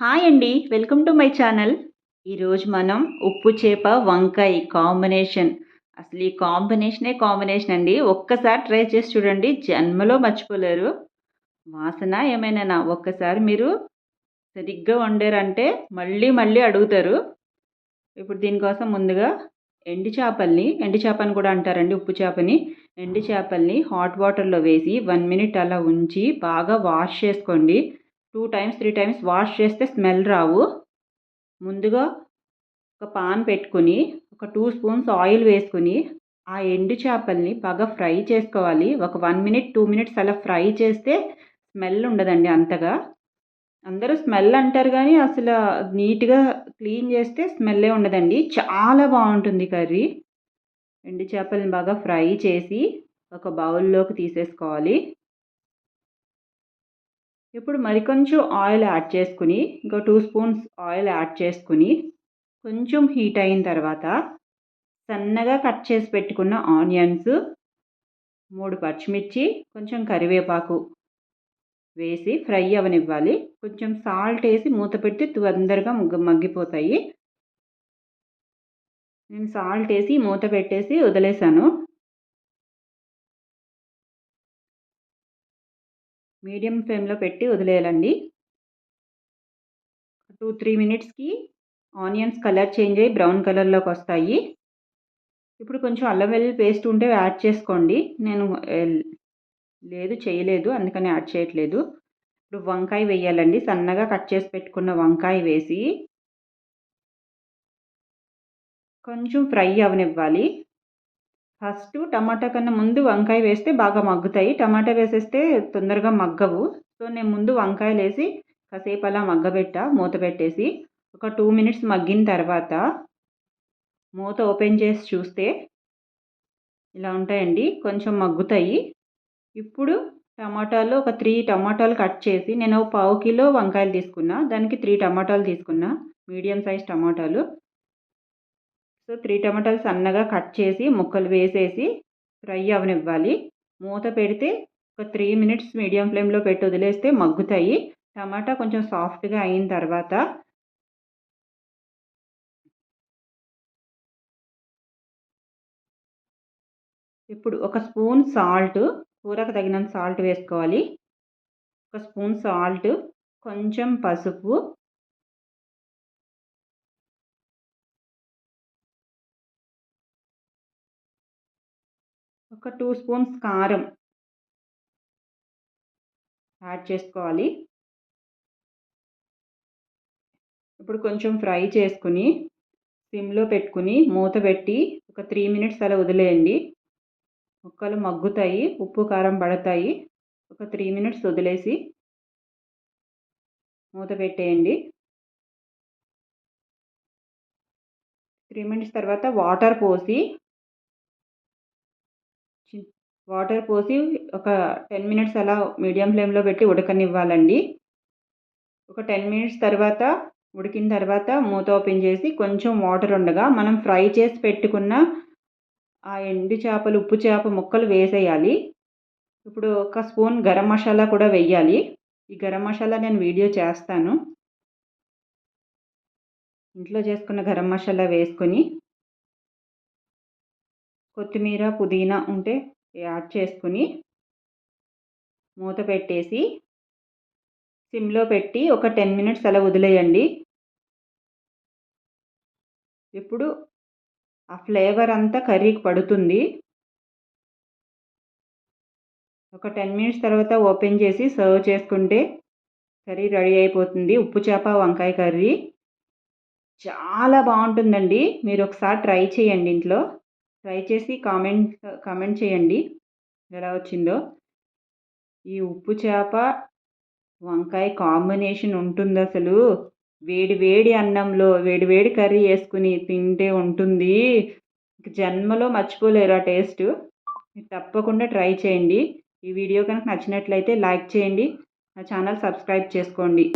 Hi అండి welcome to my channel. ఈరోజు మనం ఉప్పు చేప వంకాయ కాంబినేషన్. అసలు ఈ కాంబినేషనే కాంబినేషన్ అండి. ఒక్కసారి ట్రై చేసి చూడండి జన్మలో మర్చిపోలేరు. వాసన ఏమైనా ఒక్కసారి మీరు సరిగ్గా వండారంటే మళ్ళీ మళ్ళీ అడుగుతారు. ఇప్పుడు దీనికోసం ముందుగా ఎండి చేపల్ని ఎండి చేపని కూడా అంటారండి ఉప్పు చేపని. ఎండి చేపల్ని హాట్ వాటర్లో వేసి వన్ మినిట్ అలా ఉంచి బాగా వాష్ చేసుకోండి. Two times three times wash చేస్తే స్మెల్ రావు. ముందుగా ఒక పాన్ పెట్టుకుని ఒక టూ స్పూన్స్ ఆయిల్ వేసుకుని ఆ ఎండు చేపల్ని బాగా ఫ్రై చేసుకోవాలి. ఒక వన్ మినిట్ టూ మినిట్స్ అలా ఫ్రై చేస్తే స్మెల్ ఉండదండి అంతగా. అందరూ స్మెల్ అంటారు కానీ అసలు నీట్గా క్లీన్ చేస్తే స్మెల్లే ఉండదండి. చాలా బాగుంటుంది కర్రీ. ఎండు చేపల్ని బాగా ఫ్రై చేసి ఒక బౌల్లోకి తీసేసుకోవాలి. ఇప్పుడు మరికొంచెం ఆయిల్ యాడ్ చేసుకుని ఇంకో టూ స్పూన్స్ ఆయిల్ యాడ్ చేసుకుని కొంచెం హీట్ అయిన తర్వాత సన్నగా కట్ చేసి పెట్టుకున్న ఆనియన్స్ మూడు పచ్చిమిర్చి కొంచెం కరివేపాకు వేసి ఫ్రై అవనివ్వాలి. కొంచెం సాల్ట్ వేసి మూత పెట్టి తొందరగా మగ్గిపోతాయి. నేను సాల్ట్ వేసి మూత పెట్టేసి వదిలేసాను. మీడియం ఫ్లేమ్లో పెట్టి వదిలేయాలండి. టూ త్రీ మినిట్స్కి ఆనియన్స్ కలర్ చేంజ్ అయ్యి బ్రౌన్ కలర్లోకి వస్తాయి. ఇప్పుడు కొంచెం అల్లం వెల్లుల్లి పేస్ట్ ఉంటే యాడ్ చేసుకోండి. నేను లేదు చేయలేదు అందుకని యాడ్ చేయట్లేదు. ఇప్పుడు వంకాయ వేయాలండి. సన్నగా కట్ చేసి పెట్టుకున్న వంకాయ వేసి కొంచెం ఫ్రై అవనివ్వాలి. ఫస్ట్ టమాటా కన్నా ముందు వంకాయ వేస్తే బాగా మగ్గుతాయి. టమాటా వేసేస్తే తొందరగా మగ్గవు. సో నేను ముందు వంకాయలు వేసి కాసేపు అలా మగ్గబెట్టా మూత పెట్టేసి. ఒక టూ మినిట్స్ మగ్గిన తర్వాత మూత ఓపెన్ చేసి చూస్తే ఇలా ఉంటాయండి. కొంచెం మగ్గుతాయి. ఇప్పుడు టమాటాలు ఒక త్రీ టమాటాలు కట్ చేసి నేను పావు కిలో వంకాయలు తీసుకున్నా. దానికి త్రీ టమాటాలు తీసుకున్నా. మీడియం సైజ్ టమాటాలు. సో త్రీ టమాటాలు సన్నగా కట్ చేసి ముక్కలు వేసేసి ఫ్రై అవనివ్వాలి. మూత పెడితే ఒక త్రీ మినిట్స్ మీడియం ఫ్లేమ్లో పెట్టి వదిలేస్తే మగ్గుతాయి. టమాటా కొంచెం సాఫ్ట్గా అయిన తర్వాత ఇప్పుడు ఒక స్పూన్ సాల్ట్ కూరకు తగినంత సాల్ట్ వేసుకోవాలి. ఒక స్పూన్ సాల్ట్ కొంచెం పసుపు ఒక టూ స్పూన్స్ కారం యాడ్ చేసుకోవాలి. ఇప్పుడు కొంచెం ఫ్రై చేసుకుని సిమ్లో పెట్టుకుని మూత పెట్టి ఒక త్రీ మినిట్స్ అలా వదిలేయండి. ముక్కలు మగ్గుతాయి ఉప్పు కారం పడతాయి. ఒక త్రీ మినిట్స్ వదిలేసి మూత పెట్టేయండి. త్రీ మినిట్స్ తర్వాత వాటర్ పోసి వాటర్ పోసి ఒక టెన్ మినిట్స్ అలా మీడియం ఫ్లేమ్లో పెట్టి ఉడకనివ్వాలండి. ఒక టెన్ మినిట్స్ తర్వాత ఉడికిన తర్వాత మూత ఓపెన్ చేసి కొంచెం వాటర్ ఉండగా మనం ఫ్రై చేసి పెట్టుకున్న ఆ ఎండు చేపలు ఉప్పు చేప ముక్కలు వేసేయాలి. ఇప్పుడు ఒక స్పూన్ గరం మసాలా కూడా వెయ్యాలి ఈ గరం మసాలా నేను వీడియో చేస్తాను. ఇంట్లో చేసుకున్న గరం మసాలా వేసుకొని కొత్తిమీర పుదీనా ఉంటే యాడ్ చేసుకుని మూత పెట్టేసి సిమ్లో పెట్టి ఒక టెన్ మినిట్స్ అలా వదిలేయండి. ఇప్పుడు ఆ ఫ్లేవర్ అంతా కర్రీకి పడుతుంది. ఒక టెన్ మినిట్స్ తర్వాత ఓపెన్ చేసి సర్వ్ చేసుకుంటే కర్రీ రెడీ అయిపోతుంది. ఉప్పు చేప వంకాయ కర్రీ. చాలా బాగుంటుందండి. మీరు ఒకసారి ట్రై చేయండి ఇంట్లో. ట్రై చేసి కామెంట్ కామెంట్ చేయండి. ఎలా వచ్చిందో. ఈ ఉప్పు చేప వంకాయ కాంబినేషన్ ఉంటుంది అసలు. వేడి వేడి అన్నంలో వేడి వేడి కర్రీ వేసుకుని తింటే ఉంటుంది. జన్మలో మర్చిపోలేరు ఆ టేస్ట్. తప్పకుండా ట్రై చేయండి. ఈ వీడియో కనుక నచ్చినట్లయితే లైక్ చేయండి. నా ఛానల్ సబ్స్క్రైబ్ చేసుకోండి.